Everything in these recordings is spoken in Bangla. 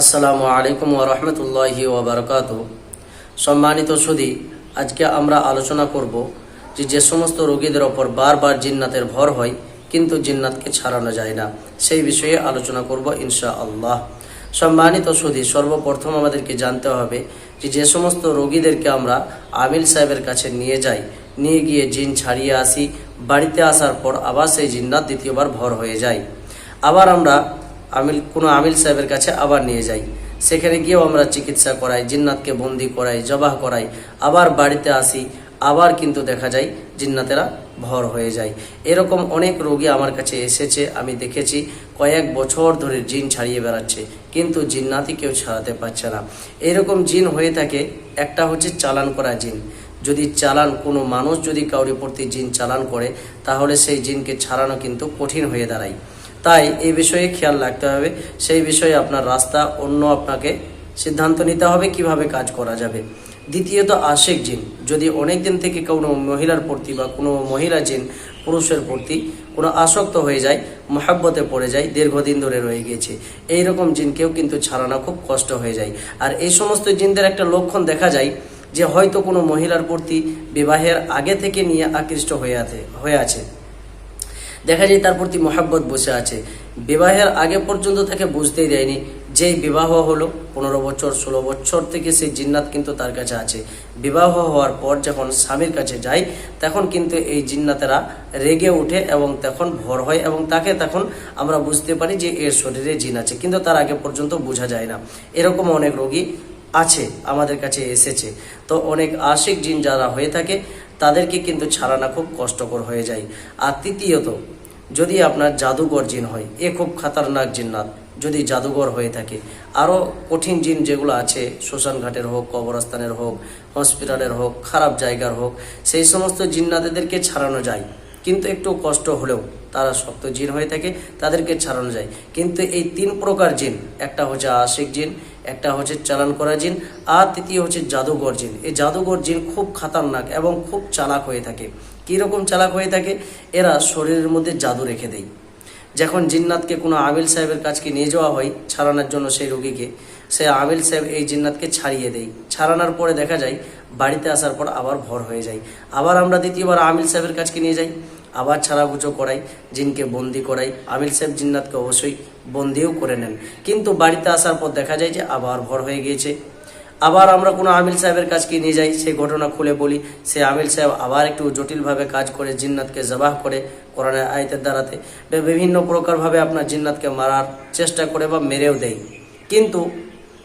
আসসালামু আলাইকুম ওরহমতুল্লাহি ওবরকাত সম্মানিত সুদী আজকে আমরা আলোচনা করব যে যে সমস্ত রোগীদের ওপর বারবার জিন্নাতের ভর হয়, কিন্তু জিন্নাতকে ছাড়ানো যায় না। সেই বিষয়ে আলোচনা করব ইনশা আল্লাহ সম্মানিত সুদী সর্বপ্রথম আমাদেরকে জানতে হবে যে যে সমস্ত রোগীদেরকে আমরা আমিল সাহেবের কাছে নিয়ে যাই, নিয়ে গিয়ে জিন ছাড়িয়ে আসি, বাড়িতে আসার পর আবার সেই জিন্নাত দ্বিতীয়বার ভর হয়ে যায়। আবার আমরা আমিল, কোনো আমিল সাহেবের কাছে আবার নিয়ে যাই। সেখানে গিয়েও আমরা চিকিৎসা করাই, জিন্নাতকে বন্দি করাই, জবাহ করাই। আবার বাড়িতে আসি, আবার কিন্তু দেখা যায় জিন্নাতেরা ভর হয়ে যায়। এরকম অনেক রোগী আমার কাছে এসেছে, আমি দেখেছি, কয়েক বছর ধরে জিন ছাড়িয়ে বেড়াচ্ছে, কিন্তু জিন্নাতি কেউ ছাড়াতে পারছে না। এরকম জিন হয়ে থাকে, একটা হচ্ছে চালান করা জিন। যদি চালান, কোনো মানুষ যদি কাউরি প্রতি জিন চালান করে, তাহলে সেই জিনকে ছাড়ানো কিন্তু কঠিন হয়ে দাঁড়ায়। তাই এই বিষয়ে খেয়াল রাখতে হবে। সেই বিষয়ে আপনার রাস্তা, অন্য আপনাকে সিদ্ধান্ত নিতে হবে কীভাবে কাজ করা যাবে। দ্বিতীয়ত আশেক জিন। যদি অনেক দিন থেকে কোনো মহিলার প্রতি বা কোনো মহিলা জিন পুরুষের প্রতি কোনো আসক্ত হয়ে যায়, মহাব্বতে পড়ে যায়, দীর্ঘদিন ধরে রয়ে গেছে এই রকম জিনকেও কিন্তু ছাড়ানো খুব কষ্ট হয়ে যায়। আর এই সমস্ত জিনদের একটা লক্ষণ দেখা যায় যে হয়তো কোনো মহিলার প্রতি বিবাহের আগে থেকে নিয়ে আকৃষ্ট হয়ে আছে হয়ে আছে। দেখা যায় তার প্রতি মহাব্বত বসে আছে। বিবাহের আগে পর্যন্ত তাকে বুঝতেই দেয়নি যেই বিবাহ হলো পনেরো বছর, ষোলো বছর থেকে সেই জিন্নাত কিন্তু তার কাছে আছে। বিবাহ হওয়ার পর যখন স্বামীর কাছে যায়, তখন কিন্তু এই জিন্নাতেরা রেগে ওঠে এবং তখন ভর হয় এবং তাকে তখন আমরা বুঝতে পারি যে এর শরীরে জিন আছে। কিন্তু তার আগে পর্যন্ত বোঝা যায় না। এরকম অনেক রোগী আছে, আমাদের কাছে এসেছে। তো অনেক আশিক জিন যারা হয়ে থাকে, তাদেরকে কিন্তু ছাড়ানো খুব কষ্টকর হয়ে যায়। আর তৃতীয়ত যদি আপনার জাদুঘর জিন হয়, এ খুব খাতারনাক জিন্নাত, যদি জাদুঘর হয়ে থাকে। আরও কঠিন জিন যেগুলো আছে, শ্মশান ঘাটের হোক, কবরস্থানের হোক, হসপিটালের হোক, খারাপ জায়গার হোক, সেই সমস্ত জিন্নাতেদেরকে ছাড়ানো যায়। কিন্তু একটু কষ্ট হলেও তারা শক্ত জিন হয়ে থাকে, তাদেরকে ছাড়ানো যায়। কিন্তু এই তিন প্রকার জিন, একটা হচ্ছে আশিক জিন, একটা হচ্ছে চালান করা জিন, আর তৃতীয় হচ্ছে জাদুঘর জিন। এই জাদুঘর জিন খুব খাতারনাক এবং খুব চালাক হয়ে থাকে। কীরকম চালাক হয়ে থাকে? এরা শরীরের মধ্যে জাদু রেখে দেয়। যখন জিন্নাতকে কোনো আমিল সাহেবের কাছকে নিয়ে যাওয়া হয় ছাড়ানোর জন্য সেই রোগীকে, সে আমিল সাহেব এই জিন্নাতকে ছাড়িয়ে দেয়। ছাড়ানোর পরে দেখা যায় বাড়িতে আসার পর আবার ভর হয়ে যায়। আবার আমরা দ্বিতীয়বার আমিল সাহেবের কাছকে নিয়ে যাই, আবার ছাড়াগুচো করাই, জিনকে বন্দি করাই। আমিল সাহেব জিন্নাতকে অবশ্যই বন্দিও করে নেন। কিন্তু বাড়িতে আসার পর দেখা যায় যে আবার ভর হয়ে গিয়েছে। আবার আমরা কোনো আমিল সাহেবের কাছকে নিয়ে যাই, সেই ঘটনা খুলে বলি। সে আমিল সাহেব আবার একটু জটিলভাবে কাজ করে, জিন্নাতকে জবাহ করে কোরআনের আয়তের দ্বারাতে। বিভিন্ন প্রকারভাবে আপনার জিন্নাতকে মারার চেষ্টা করে বা মেরেও দেয়। কিন্তু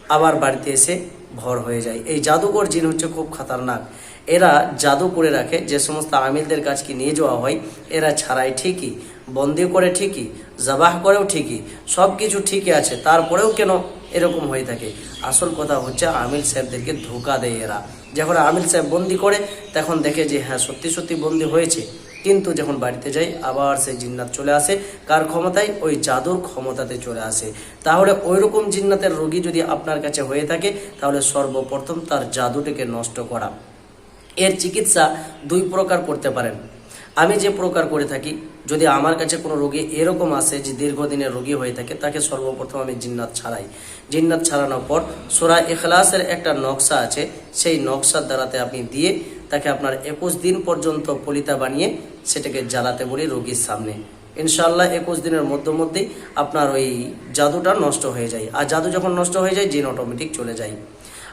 আবার বাড়িতে এসে ভর হয়ে যায়। এই জাদুকর জিন হচ্ছে খুব খাতারনাক। এরা জাদু করে রাখে, যে সমস্ত আমিলদের কাছকে নিয়ে যাওয়া হয়, এরা ছাড়াই ঠিকই, বন্দি করে ঠিকই, জবাহ করেও ঠিকই সব কিছু ঠিকই আছে। তারপরেও কেন এরকম হয়ে থাকে। আসল কথা হচ্ছে আমিল সাহেবদেরকে ধোকা দেয় এরা। যখন আমিল সাহেব বন্দি করে, তখন দেখে যে হ্যাঁ সত্যি সত্যি বন্দি হয়েছে। কিন্তু যখন বাড়িতে যাই, আবার সেই জিন্নাত চলে আসে। কার ক্ষমতায়? ওই জাদুর ক্ষমতাতে চলে আসে। তাহলে ওই রকম জিন্নাতের রোগী যদি আপনার কাছে হয়ে থাকে, তাহলে সর্বপ্রথম তার জাদুটিকে নষ্ট করা। এর চিকিৎসা দুই প্রকার করতে পারেন। আমি যে প্রকার করে থাকি, যদি আমার কাছে কোনো রোগী এরকম আসে যে দীর্ঘদিনের রোগী হয়ে থাকে, তাকে সর্বপ্রথম আমি জিন্নাত ছাড়াই। জিন্নাত ছাড়ানোর পর সোরা এখলাসের একটা নকশা আছে, সেই নকশার দ্বারাতে আপনি দিয়ে তাকে আপনার একুশ দিন পর্যন্ত পলিতা বানিয়ে সেটাকে জ্বালাতে বলি রোগীর সামনে। ইনশাল্লাহ একুশ দিনের মধ্যে মধ্যেই আপনার ওই জাদুটা নষ্ট হয়ে যায়। আর জাদু যখন নষ্ট হয়ে যায়, জিন অটোমেটিক চলে যায়।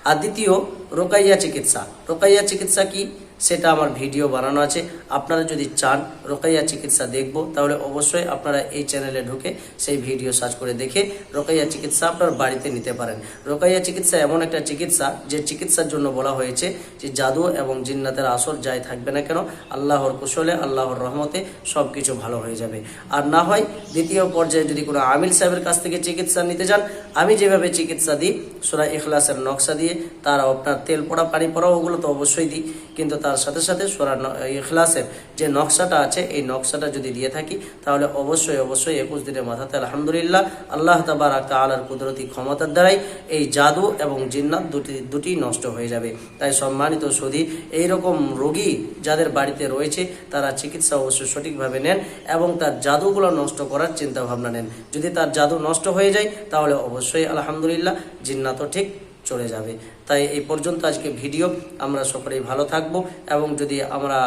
আর দ্বিতীয়, রোকাইয়া চিকিৎসা। রোকাইয়া চিকিৎসা কি? সেটা আমার ভিডিও বানানো আছে। আপনারা যদি চান রোকাইয়া চিকিৎসা দেখব, তাহলে অবশ্যই আপনারা এই চ্যানেলে ঢুকে সেই ভিডিও সার্চ করে দেখে রোকাইয়া চিকিৎসা আপনার বাড়িতে নিতে পারেন। রোকাইয়া চিকিৎসা এমন একটা চিকিৎসা যে চিকিৎসার জন্য বলা হয়েছে যে জাদু এবং জিন্নাতের আসর যাই থাকবে না কেন, আল্লাহর কুশলে, আল্লাহর রহমতে সব কিছু ভালো হয়ে যাবে। আর না হয় দ্বিতীয় পর্যায়ে যদি কোনো আমিল সাহেবের কাছ থেকে চিকিৎসা নিতে যান, আমি যেভাবে চিকিৎসা দিই, সোরা ইখলাসের নকশা দিয়ে তার আপনার তেল পড়া, পানি পড়া, ওগুলো তো অবশ্যই দিই, কিন্তু তার সাথে সাথে সোরা ইখলাসের যে নকশাটা আছে, এই নকশাটা যদি দিয়ে থাকি, তাহলে অবশ্যই অবশ্যই একুশ দিনের মাথাতে আলহামদুলিল্লাহ আল্লাহ তাবারাক তাআলার কুদরতি ক্ষমতার দ্বারাই এই জাদু এবং জিন্নাত দুটি দুটি নষ্ট হয়ে যাবে। তাই সম্মানিত সুধী এইরকম রোগী যাদের বাড়িতে রয়েছে, তারা চিকিৎসা অবশ্যই সঠিকভাবে নেন এবং তার জাদুগুলো নষ্ট করার চিন্তা ভাবনা নেন। যদি তার জাদু নষ্ট হয়ে যায়, তাহলে অবশ্যই আলহামদুলিল্লাহ, জিন্নাতও ঠিক চলে যাবে। তাই এই পর্যন্ত আজকে ভিডিও। আমরা সকলেই ভালো থাকব এবং যদি আমরা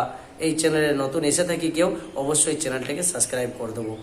এই চ্যানেলে নতুন এসে থাকি কেউ, অবশ্যই চ্যানেলটাকে সাবস্ক্রাইব করে দেবো।